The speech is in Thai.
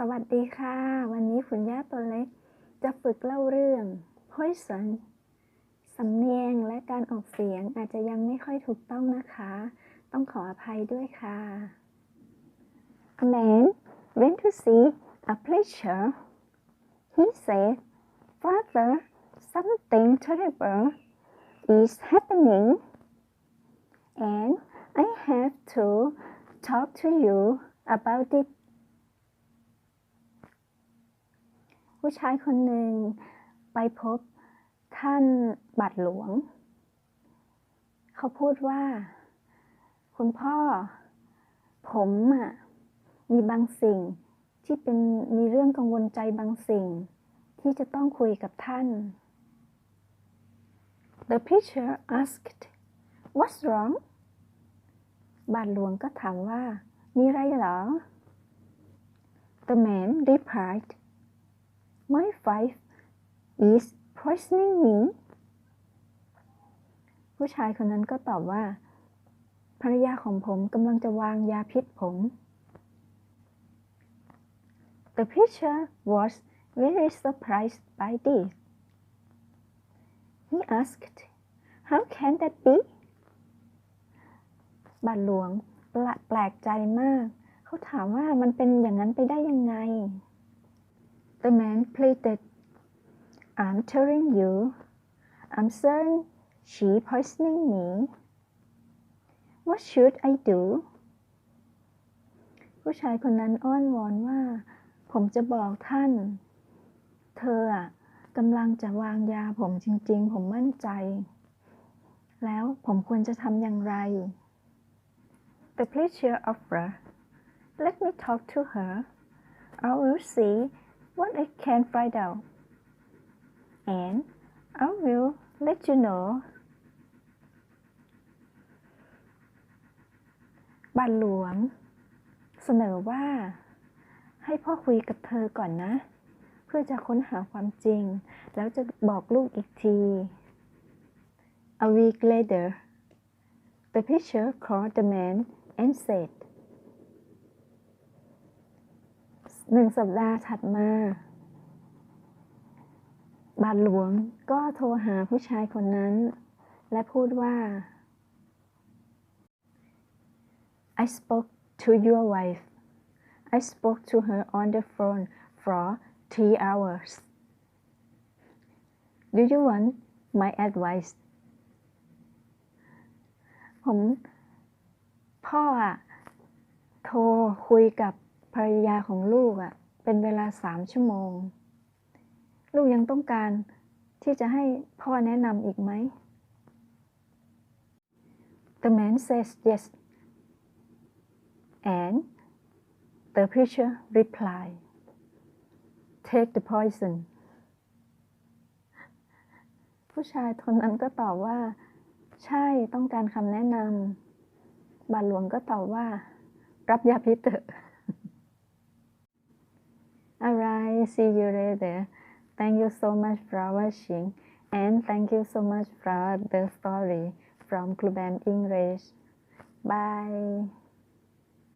สวัสดีค่ะ วันนี้คุณย่าตัวเล็ก จะฝึกเล่าเรื่อง poison สำเนียงและการออกเสียงอาจจะยังไม่ค่อยถูกต้องนะคะ ต้องขออภัยด้วยค่ะ A man went to see a preacher. He said, Father, something terrible is happening, and I have to talk to you about it. ผู้ชายคนหนึ่งไปพบท่านบาทหลวง เขาพูดว่า คุณพ่อ ผมอะมีบางสิ่งที่เป็นมีเรื่องกังวลใจบางสิ่ง ที่จะต้องคุยกับท่าน The preacher asked What's wrong บาทหลวงก็ถามว่า มีอะไรเหรอ The man replied wife is poisoning me ผู้ชายคนนั้นก็ตอบว่า ภรรยาของผมกำลังจะวางยาพิษผม The preacher was very surprised by this. He asked, How can that be? บาทหลวงแปลแปลกใจมาก เขาถามว่ามันเป็นอย่างนั้นไปได้ยังไง The man pleaded, I'm telling you, I'm certain she poisoning me. What should I do? ผู้ชายคนนั้นอ้อนวอนว่า ผมจะบอกท่าน เธออะกำลังจะวางยาผมจริงๆ ผมมั่นใจ แล้วผมควรจะทำอย่างไร The preacher offered, Let me talk to her. I will see what I can find out. And I will let you know. บาทหลวง เสนอว่า ให้พ่อคุยกับเธอก่อนนะ เพื่อจะค้นหาความจริง แล้วจะบอกลูกอีกที A week later the preacher called the man and said หนึ่งสัปดาห์ถัดมา บาทหลวงก็โทรหาผู้ชายคนนั้น และพูดว่า I spoke to your wife. I spoke to her on the phone for three hours. Do you want my advice? ผมพ่ออะโทรคุยกับ ภรรยาของลูกอะเป็นเวลาสามชั่วโมง ลูกยังต้องการที่จะให้พ่อแนะนำอีกไหม The man says yes and the preacher replied take the poison ผู้ชายคนนั้นก็ตอบว่า ใช่ต้องการคำแนะนำบาทหลวงก็ตอบว่า รับยาพิษเถอะ Alright see you later. Thank you so much for watching and thank you so much for the story from Club M English. Bye